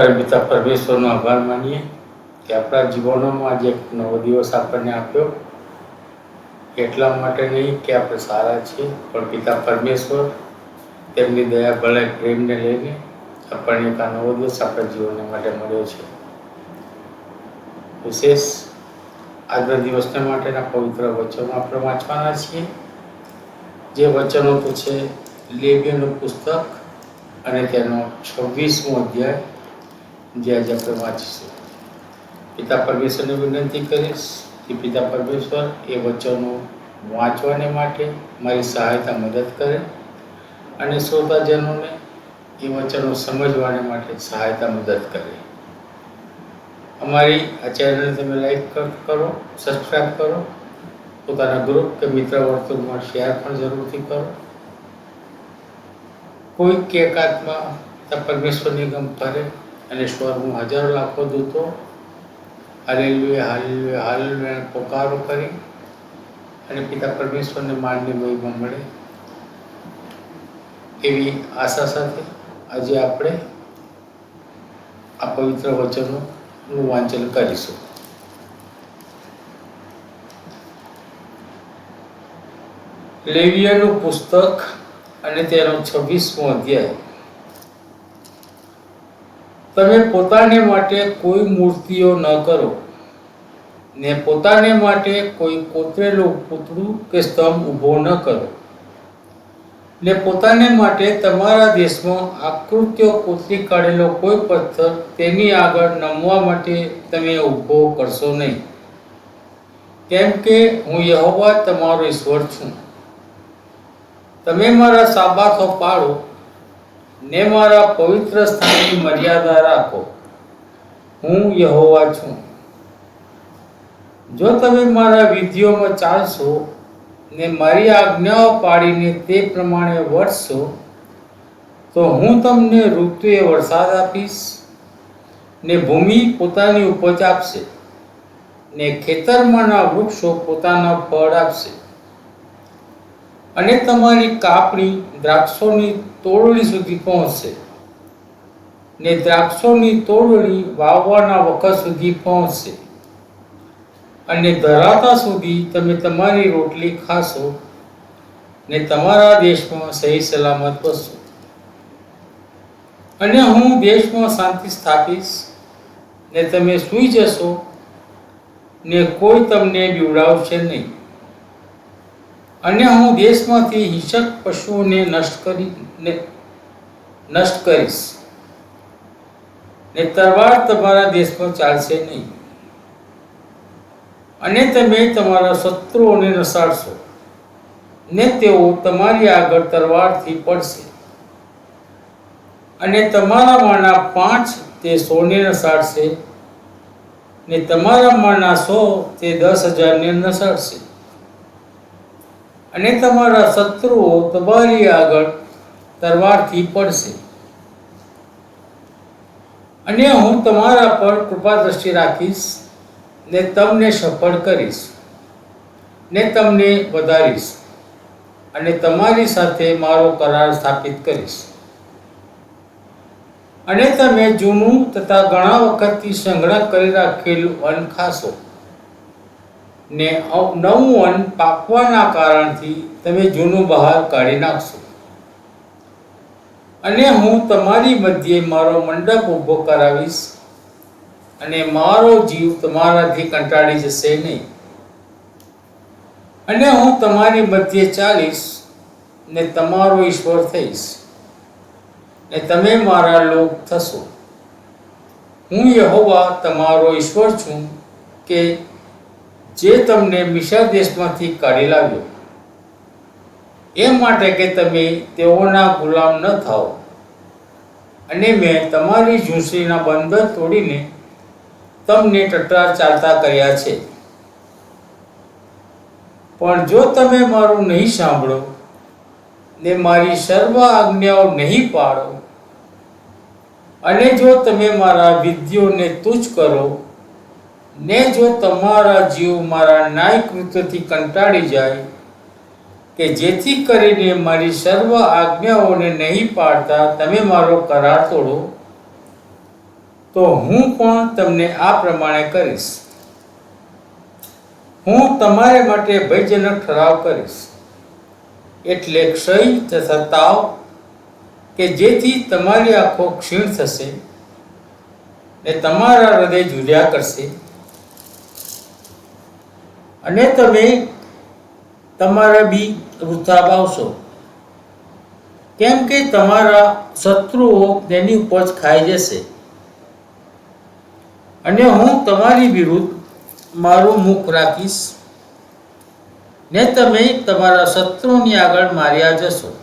પરમપિતા પરમેશ્વરનો આભાર માનીએ કે આપણા જીવનોમાં એક નવો દિવસ આપણને આપ્યો. એટલા માટે નહીં કે આપણે સારા છીએ, પણ પિતા પરમેશ્વર, તેમની દયા ભલે પ્રેમને લઈને આપણને એક આ નવો દિવસ આપણા જીવન માટે મળ્યો છે. વિશેષ આજના દિવસને માટેના પવિત્ર વચનો આપણે વાંચવાના છીએ. જે વચનો તો છે લેબિયનું પુસ્તક અને તેનો છવ્વીસમો અધ્યાય. જે આજે આપણે વાંચીશું. પિતા પરમેશ્વરને વિનંતી કરીશ કે પિતા પરમેશ્વર એ વચનો વાંચવાને માટે મારી સહાયતા મદદ કરે અને શ્રોતાજનોને એ વચનો સમજવાને માટે સહાયતા મદદ કરે. અમારી આ ચેનલને તમે લાઈક કરો સબસ્ક્રાઈબ કરો, પોતાના ગ્રુપ કે મિત્ર વર્તુળમાં શેર પણ જરૂરથી કરો. કોઈક એકાત્મા પિતા પરમેશ્વરની ગમ અને સ્વરમાં હજારો લાખો દૂતો હાલેલુયા હાલેલુયા હાલેલુયા પોકારો કરી અને પિતા પરમેશ્વરને માનની મહિમા મળે. એવી આશા સાથે આજે આપણે આ પવિત્ર વચનોનું વાંચન કરીશું. લેવિયાનું પુસ્તક અને તેનો છવ્વીસમો અધ્યાય. તમે પોતાને માટે કોઈ મૂર્તિઓ ન કરો. ને પોતાને માટે કોઈ કોતરેલું પૂતળું કે સ્તંભ ઊભો ન કરો. ને પોતાને માટે તમારા દેશમાં આકૃતિઓ કોતરી કાઢેલો કોઈ પથ્થર તેની આગળ નમવા માટે તમે ઊભો કરશો નહીં. કેમ કે હું યહોવા તમારો ઈશ્વર છું. તમે મારા સાબાથો પાળો ને મારા પવિત્ર સ્થાનની મર્યાદા રાખો. હું યહોવા છું. જો તમે મારા વિધિઓમાં ચાલશો ને મારી આજ્ઞાઓ પાડીને તે પ્રમાણે વર્તશો તો હું તમને ઋતુએ વરસાદ આપીશ ને ભૂમિ પોતાની ઉપજ આપશે ને ખેતરમાંના વૃક્ષો પોતાના ફળ આપશે. અને તમારી કાપણી દ્રાક્ષોની તોડણી સુધી પહોંચશે. ને દ્રાક્ષોની તોડણી વાવવાના વખત સુધી પહોંચશે. અને ધરાતા સુધી તમે તમારી રોટલી ખાશો ને તમારા દેશમાં સહી સલામત બસો અને હું દેશમાં શાંતિ સ્થાપીશ ને તમે સૂઈ જશો ને કોઈ તમને બીવડાવશે નહીં. અને હું દેશમાંથી હિંસક પશુઓને નષ્ટ કરીને નષ્ટ કરીશ. ને તરવાર તમારા દેશમાં ચાલશે નહીં. અને તમે તમારા શત્રુઓને નસાડશો ને તેઓ તમારી આગળ તરવારથી પડશે. અને તમારામાંના પાંચ તે સોને નસાડશે ને તમારામાંના સો તે દસ હજારને નસાડશે અને તમારા શત્રુઓ તમારી આગળ તરવારથી પડશે. અને હું તમારા પર કૃપા દ્રષ્ટિ રાખીશ ને તમને સફળ કરીશ, ને તમને વધારીશ, અને તમારી સાથે મારો કરાર સ્થાપિત કરીશ. અને તમે જૂનું તથા ઘણા વખતથી સંગ્રહ કરી રાખેલું અન્ન ખાશો. ને નવું અન્ન પાકવાના કારણથી તમે જૂનું બહાર કાઢી નાખશો. અને હું તમારી મધ્યે મારો મંડપ ઊભો કરાવીશ અને મારો જીવ તમારાથી કંટાળી જશે નહીં. અને હું તમારી મધ્યે ચાલીશ ને તમારો ઈશ્વર થઈશ. ને તમે મારા લોક થશો. હું યહોવા તમારો ઈશ્વર છું કે જે તમને મિશર દેશમાંથી કાઢી લાવ્યો, એ માટે કે તમે તેઓના ગુલામ ન થાઓ. અને મેં તમારી ઝૂંસરીના બંધન તોડીને તમને ટટ્ટાર ચાલતા કર્યા છે. પણ જો તમે મારું નહીં સાંભળો ને મારી સર્વ આજ્ઞાઓ નહીં પાળો, અને જો તમે મારા વિધિઓને તુચ્છ કરો ને જો તમારા જીવ મારા ન્યાય કૃત્યથી કંટાળી જાય, કે જેથી કરીને મારી સર્વ આજ્ઞાઓને નહીં પાડતા તમે મારો કરાર તોડો, તો હું પણ તમને આ પ્રમાણે કરીશ. હું તમારે માટે ભયજનક ઠરાવ કરીશ. એટલે ક્ષય તથા તાવ, કે જેથી તમારી આંખો ક્ષીણ થશે ને તમારા હૃદય જુદ્યા કરશે. અને તમે તમારા બી વૃથા પાવશો કેમ કે તમારા શત્રુઓ તેની ઉપજ ખાઈ જશે. અને હું તમારી વિરુદ્ધ મારું મુખ રાખીશ. ને તમે તમારા શત્રુની આગળ માર્યા જશો.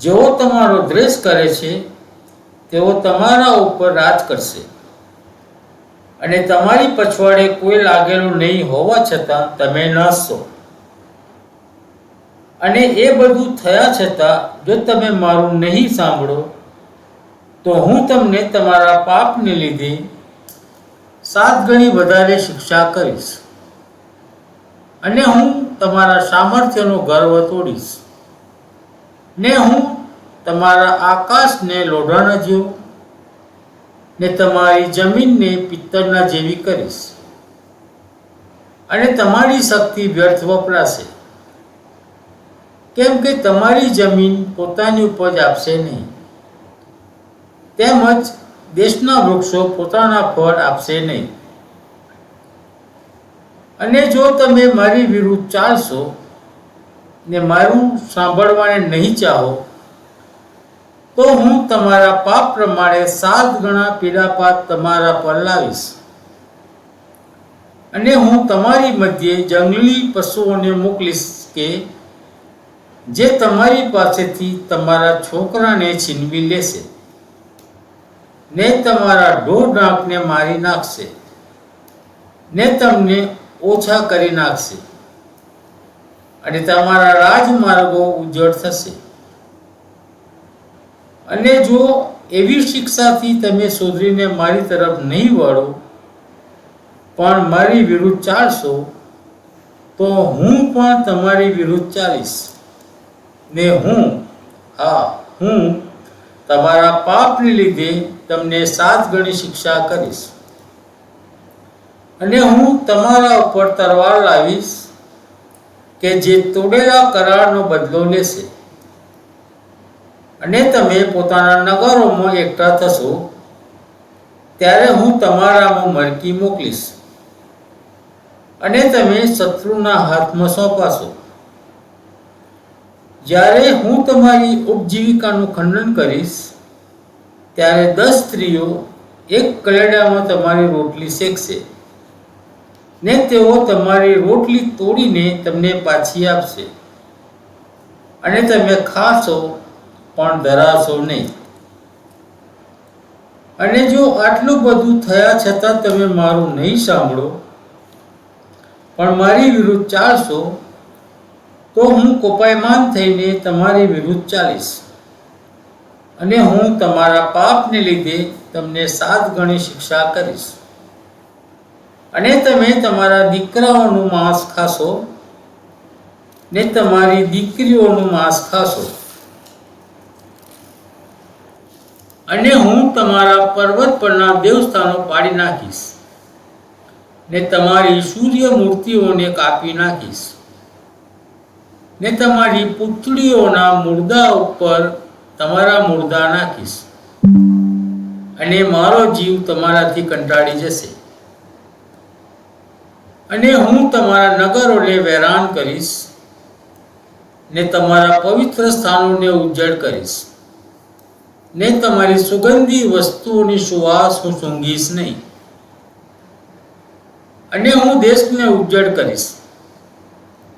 જેઓ તમારો દ્વેષ કરે છે, તેઓ તમારા ઉપર રાજ કરશે. અને તમારી પછવાડે કોઈ લાગેલું નહીં હોવા છતાં તમે નસશો. અને એ બધું થયા છતાં જો તમે મારું નહીં સાંભળો, તો હું તમને તમારા પાપને લીધે સાત ગણી વધારે શિક્ષા કરીશ. અને હું તમારા સામર્થ્યનો ગર્વ તોડીશ. ને હું તમારા આકાશને લોઢાના જેવું ને તમારી જમીનને પિત્તળના જેવી કરીશ. અને તમારી શક્તિ વ્યર્થ વપરાશે. કેમ કે તમારી જમીન પોતાની ઉપજ આપશે નહીં. તેમજ દેશના વૃક્ષો પોતાના ફળ આપશે નહીં. અને જો તમે મારી વિરુદ્ધ ચાલશો ને મારું સાંભળવાને નહીં ચાહો તો હું તમારા પાપ પ્રમાણે સાત ગણા પીડાપાત તમારા પર લાવીશ. અને હું તમારી મધ્યે જંગલી પશુઓને મોકલીશ કે જે તમારી પાસેથી તમારા છોકરાને છીનવી લેશે. ને તમારા ઢોર નાકને મારી નાખશે. ને તમને ઓછા કરી નાખશે. અને તમારા રાજમાર્ગો ઉજ્જળ થશે. અને જો એવી શિક્ષાથી તમે સુધરીને મારી તરફ નહીં વળો, પણ મારી વિરુદ્ધ ચાલશો, તો હું પણ તમારી વિરુદ્ધ ચાલીશ. ને હું, હા, હું તમારા પાપને લીધે તમને સાત ગણી શિક્ષા કરીશ. અને હું તમારા ઉપર તરવાર લાવીશ કે જે તોડેલા કરારનો બદલો લેશે. અને તમે પોતાના નગરોમાં એકઠા થશો, ત્યારે હું તમારામાં મરકી મોકલીશ. અને તમે શત્રુના હાથમાં સોંપાશો. જ્યારે હું તમારી ઉપજીવિકાનું ખંડન કરીશ, ત્યારે દસ સ્ત્રીઓ એક કલેડામાં તમારી રોટલી શેકશે ને તેઓ તમારી રોટલી તોડીને તમને પાછી આપશે. અને તમે ખાશો પણ ધરાશો નહીં. અને જો આટલું બધું થયા છતાં તમે મારું નહીં સાંભળો, પણ મારી વિરુદ્ધ ચાલશો, તો હું કોપાયમાન થઈને તમારી વિરુદ્ધ ચાલીશ. અને હું તમારા પાપને લીધે તમને સાત ગણી શિક્ષા કરીશ. અને તમે તમારા દીકરાઓનું માંસ ખાશો ને તમારી દીકરીઓનું માંસ ખાશો. અને હું તમારા પર્વત પરના દેવસ્થાનો પાડી નાખીશ. ને તમારી સૂર્ય મૂર્તિઓને કાપી નાખીશ. ને તમારી પુતળીઓના મુર્દા ઉપર તમારા મુર્દા નાખીશ. અને મારો જીવ તમારાથી કંટાળી જશે. અને હું તમારા નગરોને વેરાન કરીશ. ને તમારા પવિત્ર સ્થાનોને ઉજ્જડ કરીશ. ને તમારી સુગંધી વસ્તુઓની સુવાસ હું સૂંઘીશ નહીં. અને હું દેશને ઉજ્જડ કરીશ.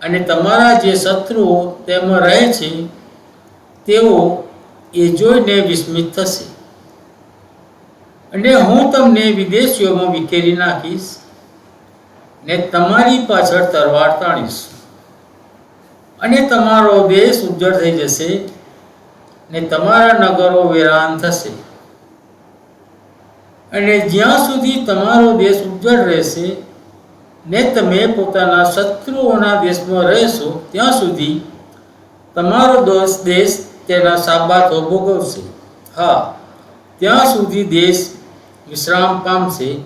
અને તમારા જે શત્રુઓ તેમાં રહે છે, તેઓ એ જોઈને વિસ્મિત થશે. અને હું તમને વિદેશીઓમાં વિખેરી નાખીશ ને તમારી પાછળ તરવાર તાણીશ. અને તમારો દેશ ઉજ્જળ થઈ જશે ને તમારા નગરો વેરાન થશે. અને જ્યાં સુધી તમારો દેશ ઉજ્જળ રહેશે ને તમે પોતાના શત્રુઓના દેશમાં રહેશો, ત્યાં સુધી તમારો દોષ દેશ તેના સાબાતો ભોગવશે. હા, ત્યાં સુધી દેશ વિશ્રામ પામશે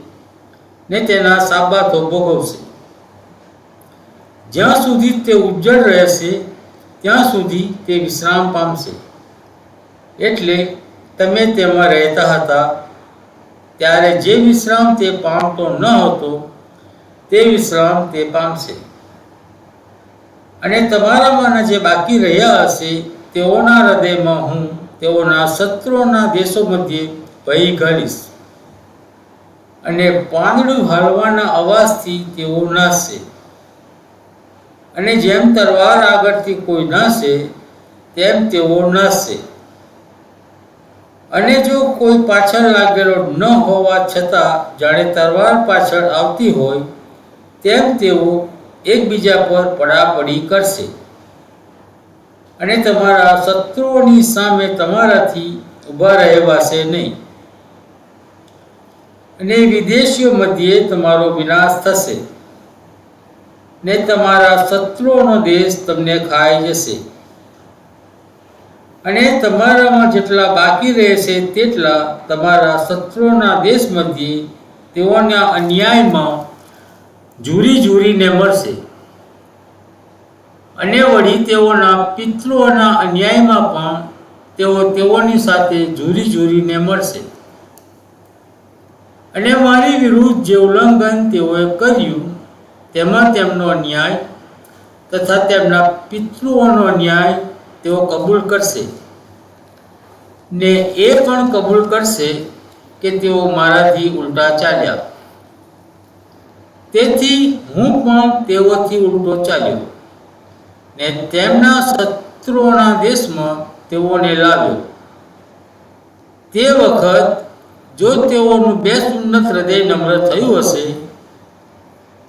ને તેના સાબાતો ભોગવશે. જ્યાં સુધી તે ઉજ્જળ રહેશે, ત્યાં સુધી તે વિશ્રામ પામશે. એટલે તમે તેમાં રહેતા હતા, ત્યારે જે વિશ્રામ તે પામતો ન હતો, તે વિશ્રામ તે પામશે. અને તમારામાંના જે બાકી રહ્યા હશે, તેઓના હૃદયમાં હું તેઓના શત્રુઓના દેશો મધ્યે ભય ઘડીશ અને પાંદડું હાલવાના અવાજથી તેઓ નાશશે અને જેમ તલવાર આગળથી કોઈ નાશે, તેમ તેઓ નાશશે અને જો કોઈ પાછળ લાગેલો ન હોવા છતાં જાણે તલવાર પાછળ આવતી હોય, તેમ તેઓ એકબીજા પર પડાપડી કરશે. અને તમારા શત્રુઓની સામે તમારાથી ઊભા રહેવાશે નહીં. અને વિદેશીઓ મધ્યે તમારો વિનાશ થશે. ને તમારા શત્રુઓનો દેશ તમને ખાઈ જશે. અને તમારામાં જેટલા બાકી રહેશે તેટલા તમારા શત્રુઓના દેશ મધ્યે તેઓના અન્યાયમાં ઝૂરી ઝૂરીને મળશે. અને વળી તેઓના પિતૃઓના અન્યાયમાં પણ તેઓ તેઓની સાથે ઝૂરી ઝૂરીને મળશે. અને મારી વિરુદ્ધ જે ઉલ્લંઘન તેઓએ કર્યું, તેમાં તેમનો અન્યાય તથા તેમના પિતૃઓનો અન્યાય તેઓ કબૂલ કરશે. ને એ પણ કબૂલ કરશે કે તેઓ મારાથી ઉલટા ચાલ્યા. તેથી હું પણ તેઓથી ઉલટો ચાલ્યો ને તેમના શત્રુઓના દેશમાં તેઓને લાવ્યો. તે વખત જો તેઓનું બે સુન્નત હૃદય નમ્ર થયું હશે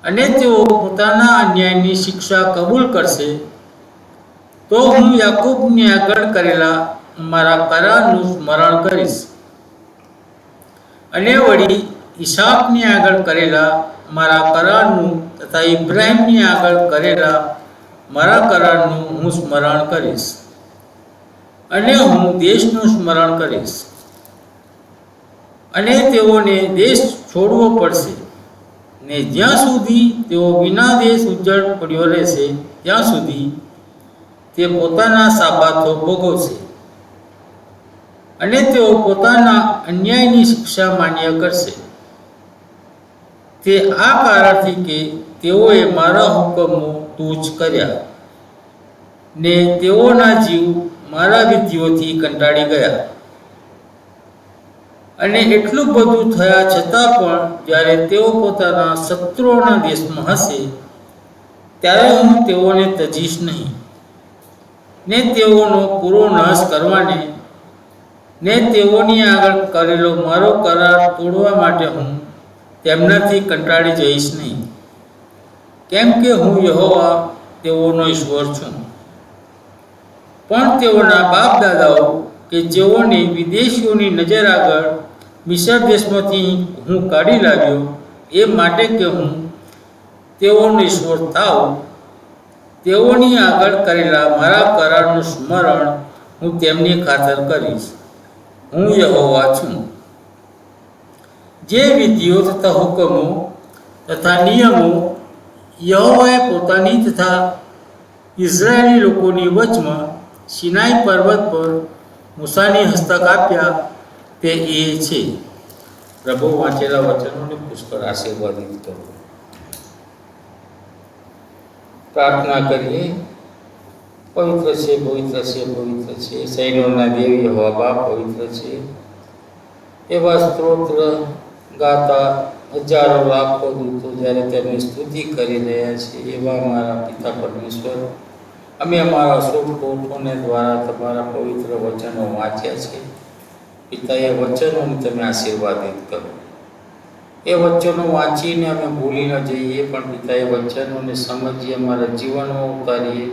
અને તેઓ પોતાના અન્યાયની શિક્ષા કબૂલ કરશે તો હું યાકૂબને આગળ કરેલા મારા કરારનું સ્મરણ કરીશ. અને વળી ઈશાકની આગળ કરેલા મારા કરારનું તથા ઇબ્રાહિમની આગળ કરેલા મારા કરારનું હું સ્મરણ કરીશ. અને હું દેશનું સ્મરણ કરીશ. અને તેઓને દેશ છોડવો પડશે. ને જ્યાં સુધી તેઓ વિના દેશ ઉજ્જળ પડ્યો રહેશે, ત્યાં સુધી તે પોતાના સાબાથો ભોગવશે. અને તેઓ પોતાના અન્યાયની શિક્ષા માન્ય કરશે. તે આ કારણથી કે તેઓએ મારા હુકમો તૂચ કર્યા ને તેઓના જીવ મારા વિધિઓથી કંટાળી ગયા. અને એટલું બધું થયા છતાં પણ જ્યારે તેઓ પોતાના શત્રુઓના દેશમાં હશે, ત્યારે હું તેઓને તજીશ નહીં. ને તેઓનો પૂરો નાશ કરવાને, ને તેઓની આગળ કરેલો મારો કરાર તોડવા માટે હું તેમનાથી કંટાળી જઈશ નહીં. કેમ કે હું યહોવા તેઓનો ઈશ્વર છું. પણ તેઓના બાપ દાદાઓ કે જેઓને વિદેશીઓની નજર આગળ મિસર દેશમાંથી હું કાઢી લાવ્યો, એ માટે કે હું તેઓનો ઈશ્વર થાવ તેઓની આગળ કરેલા મારા કરારનું સ્મરણ હું તેમની ખાતર કરીશ. હું યહોવા છું. જે વિધિઓ તથા હુકમો તથા નિયમો યહોવાએ પોતાની તથા ઇઝરાયેલી લોકોની વચમાં સિનાઈ પર્વત પર મૂસાની હસ્તક આપ્યા તે એ છે. પ્રભુ વાંચેલા વચનોને પુષ્કળ આશીર્વાદિત કરો પ્રાર્થના કરીએ પવિત્ર છે પવિત્ર છે પવિત્ર છે. સૈન્યોના દેવી હવા પવિત્ર છે. એવા સ્ત્રોત્ર ગાતા હજારો લાખો દૂતો જ્યારે તેમની સ્તુતિ કરી રહ્યા છે, એવા મારા પિતા પરમેશ્વર, અમે અમારા સુખ કોઠોને દ્વારા તમારા પવિત્ર વચનો વાંચ્યા છે. પિતા એ વચનોને તમે આશીર્વાદિત કરો. એ વચનો વાંચીને અમે ભૂલી ન જઈએ, પણ પિતા એ વચનોને સમજીએ, અમારા જીવનમાં ઉતારીએ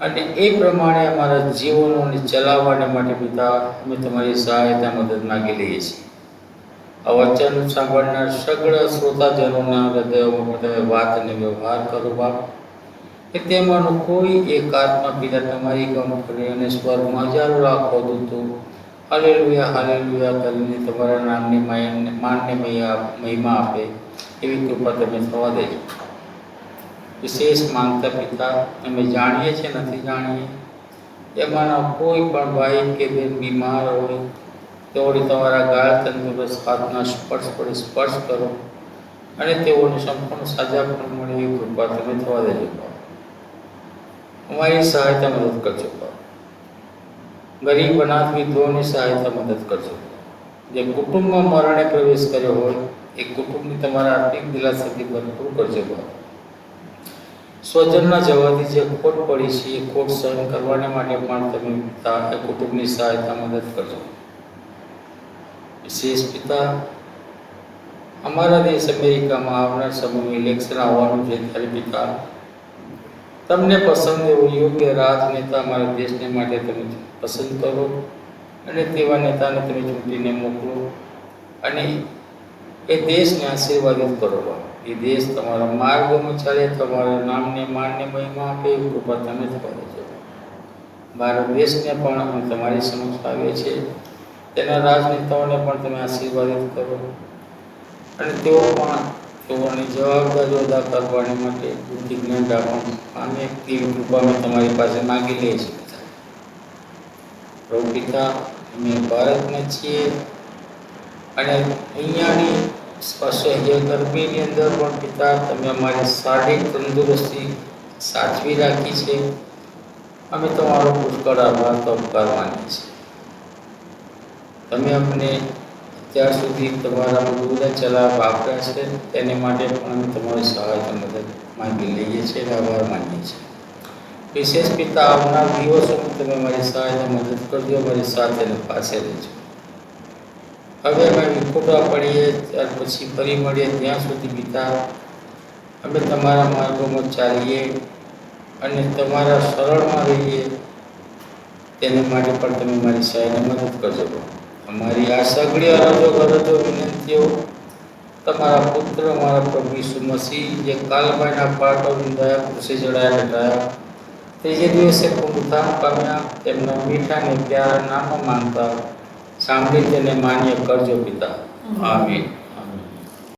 અને એ પ્રમાણે અમારા જીવનોને ચલાવવાને માટે પિતા, અમે તમારી સહાયતા મદદ માગી લઈએ છીએ. આ વચન સાંભળનાર સગળ શ્રોતાજનોના હૃદયોમાં તમે વાત અને વ્યવહાર કરો બાપ. કે તેમાંનો કોઈ એક આત્મા પિતા તમારી કંપની અને સ્વરમાં હજારો રાખો દૂતો હાલેલુયા હાલેલુયા, કરીને તમારા નામની માયને માનને મહિમા આપે, એવી કૃપા તમે થવા દેજો વિશેષ માનતા પિતા, અમે જાણીએ છીએ, નથી જાણીએ. એમાંના કોઈ પણ ભાઈ કે બેન બીમાર હોય, તેઓને તમારા ગાળ તંદુરસ્ત હાથના સ્પર્શ પડે સ્પર્શ કરો અને તેઓને સંપૂર્ણ સાજા પણ મળે એવી કૃપા તમે થવા દેજો અમારી સહાયતા મદદ કરજો. ગરીબ અનાથ વિધવાઓની સહાયતા મદદ કરજો. જે કુટુંબમાં મરણે પ્રવેશ કર્યો હોય, એ કુટુંબની તમારા આર્થિક દિલાસાથી ભરપૂર કરજો. સ્વજનના જવાથી જે ખોટ પડી છે, એ ખોટ સહન કરવાને માટે પણ તમે કુટુંબની સહાયતા મદદ કરજો. વિશેષ પિતા, અમારા દેશ અમેરિકામાં આવનાર સમયમાં ઇલેક્શન આવવાનું છે, ત્યારે પિતા તમને પસંદ એવો યોગ્ય રાજનેતા અમારા દેશને માટે તમે પસંદ કરો અને તેવા નેતાને તમે ચૂંટીને મોકલો અને એ દેશને આશીર્વાદિત કરો. એ દેશ તમારા માર્ગમાં ચાલે, તમારા નામને, માનને મહિમા આપે, એવી કૃપા તમે જ કરો છો. ભારત દેશને પણ અમે તમારી સમક્ષ આવીએ છીએ. તેના રાજનેતાઓને પણ તમે આશીર્વાદિત કરો. અને તેઓ પણ તેઓની જવાબદારીઓ અદા કરવાને માટે જ્ઞાન રાખવાનું. અને તેવી કૃપા તમારી પાસે માગી લઈએ છીએ પ્રભુ પિતા અમે ભારતને છીએ. અને અહીંયાની અસહ્ય ગરમીની અંદર પણ પિતા, તમે અમારી શારીરિક તંદુરસ્તી સાચવી રાખી છે. અમે તમારો પુષ્કળ આભાર, તો કરવાની છે તમે અમને અત્યાર સુધી તમારા બધા ચલાવ આપ્યા છે, તેને માટે પણ અમે તમારી સહાય મદદ માંગી લઈએ છીએ અને આભાર માનીએ છીએ. વિશેષ પિતા આવનાર દિવસોમાં તમે મારી સહાયને મદદ કરજો, મારી સાથે પાસે રહેજો. હવે અમે વિખોટા પડીએ, ત્યાર પછી ફરી મળીએ, ત્યાં સુધી પિતા, અમે તમારા માર્ગોમાં ચાલીએ અને તમારા સરળમાં રહીએ, તેને માટે પણ તમે મારી સહાયને મદદ કરજો. અમારી આ સગળી અરજો ગરજો વિનંતીઓ. તમારા પુત્ર મારા પ્રભુ ઈસુ મસીહ જે કાલભાઈના પાટો દયા કૃષિ જડાયા હટાયા ત્રીજે દિવસે પુનરુત્થાન પામ્યા તેમના મીઠા ને પ્યારા નામો માનતા સાંભળી તેને માન્ય કરજો પિતા. આમીન.